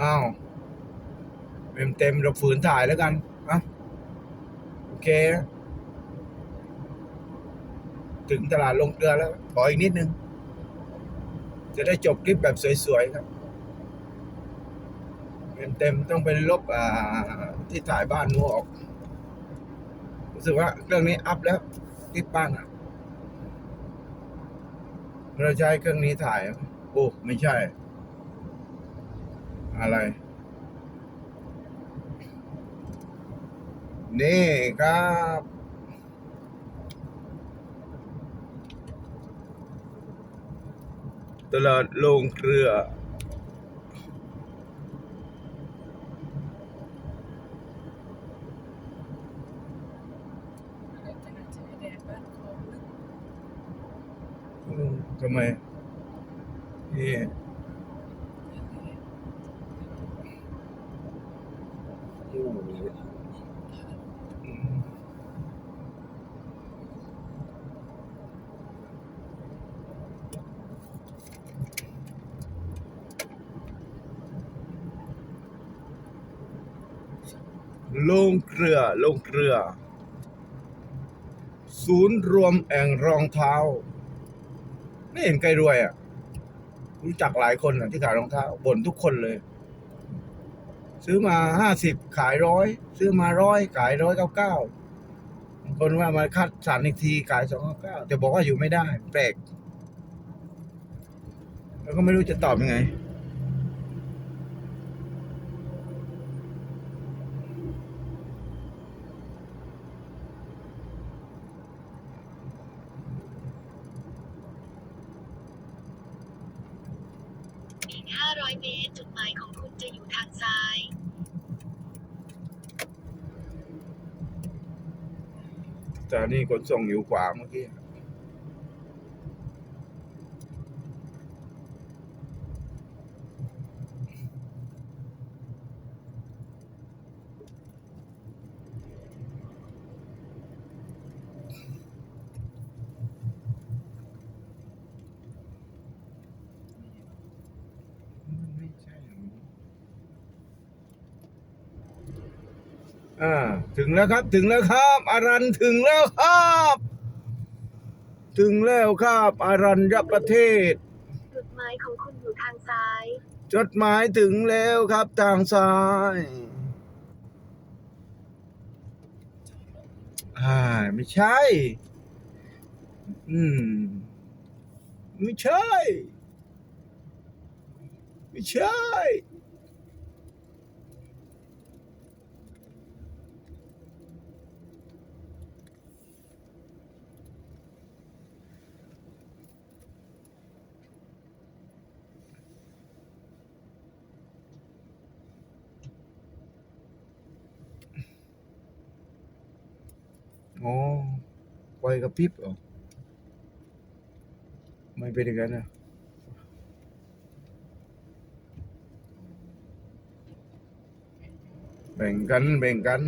อ้าวเต็มเต็มเราฝืนถ่ายแล้วกันอะโอเค ถึงตลาดลงเกลือแล้ว ขออีกนิดนึง จะได้จบคลิปแบบสวยๆครับเต็มเต็มๆต้องไปลบอ่า ที่ถ่ายบ้านนู้นออก รู้สึกว่าเรื่องนี้อัพแล้วคลิปบ้างอะเราใช้เครื่องนี้ถ่าย โอ้ ไม่ใช่ อะไร นี่ครับ ตลาดโรงเกลือทำไมนี่ ลงเกลือลงเกลือ ศูนย์รวมแอ่งรองเท้า ไม่เห็นใครรวยอะ รู้จักหลายคนอะที่ขายรองเท้าบ่นทุกคนเลย ซื้อมาห้าสิบขายร้อยซื้อมาร้อยขายร้อยเก้าเก้าบางคนว่ามาคัดสารอีกทีขายสองเก้าเก้าจะบอกว่าอยู่ไม่ได้ แปลก แล้วก็ไม่รู้จะตอบยังไง อีก 500 เมตร จุดหมายของคุณจะอยู่ทางซ้าย แต่นี่ขนส่งอยู่ขวาเมื่อกี้ ไม่ใช่อย่างนี้ อ่าถึงแล้วครับถึงแล้วครับอารันถึงแล้วครับ ถึงแล้วครับอารัญญประเทศ จุดหมายของคุณอยู่ทางซ้าย จดหมายถึงแล้วครับทางซ้ายอ่าไม่ใช่ อืม ไม่ใช่ ไม่ใช่ อ๋อไฟกระพริบเหรอ ไม่เป็นอย่างนั้นนะแบ่งกันแบ่งกัน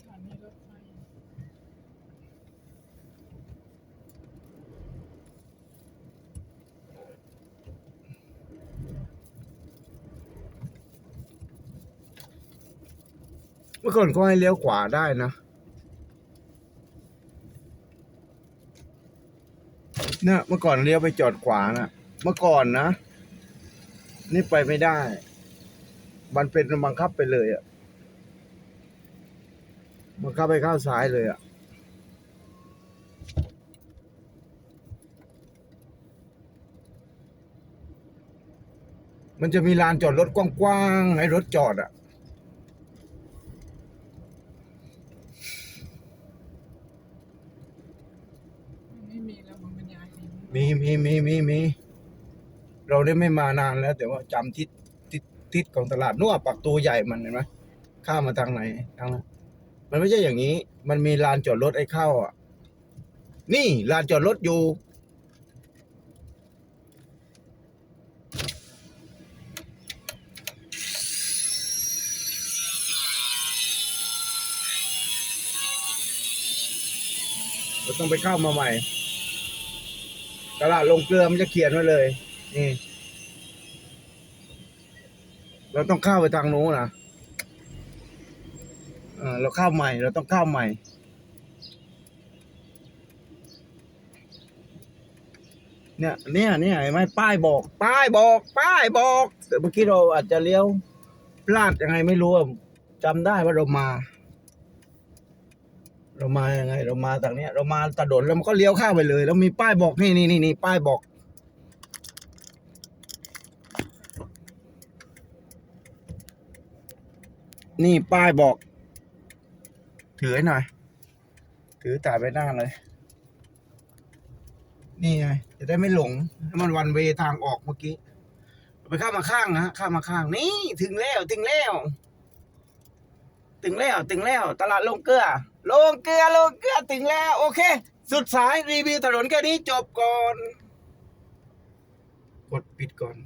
สถานีรถไฟ เมื่อก่อนก็ให้เลี้ยวขวาได้นะเนี่ยเมื่อก่อนเลี้ยวไปจอดขวานะเมื่อก่อนนะ นี่ไปไม่ได้ มันเป็นบังคับไปเลยอะบังคับไปข้าวซ้ายเลยอะมันจะมีลานจอดรถกว้างๆให้รถจอดอะไม่มีแล้วมันบรรยายดี มีมีมีมีมีเราได้ไม่มานานแล้ว แต่ว่าจำทิศทิศทิศของตลาดนวปักตัวใหญ่มันเห็นไหมข้ามมาทางไหนทางนั้นมันไม่ใช่อย่างนี้ มันมีลานจอดรถไอ้เข้าอะ นี่ลานจอดรถอยู่เราต้องไปเข้ามาใหม่ ตลาดลงเกลือมันจะเขียนไว้เลย นี่ เราต้องเข้าไปทางนู้นนะเออเราเข้าใหม่ เราต้องเข้าใหม่ เนี่ย เนี่ยเนี่ยเห็นไหมป้ายบอก ป้ายบอก ป้ายบอกแต่เมื่อกี้เราอาจจะเลี้ยวพลาดยังไงไม่รู้อะจำได้ว่าเรามา เรามายังไง เรามาทางเนี้ย เรามาตะดนแล้วมันก็เลี้ยวข้าไปเลย แล้วมีป้ายบอกนี่นี่นี่นี่ป้ายบอก นี่ป้ายบอก ถือให้หน่อย ถือจ่ายไปหน้าเลย นี่ไงจะได้ไม่หลงให้มันวันเวทางออกเมื่อกี้ไปข้ามมาข้างนะข้ามมาข้างนี่ถึงแล้วถึงแล้ว ถึงแล้วถึงแล้ว ตลาดลงเกลือลงเกลือลงเกลือถึงแล้ว โอเค สุดสายรีวิวถนนแค่นี้จบก่อน กดปิดก่อน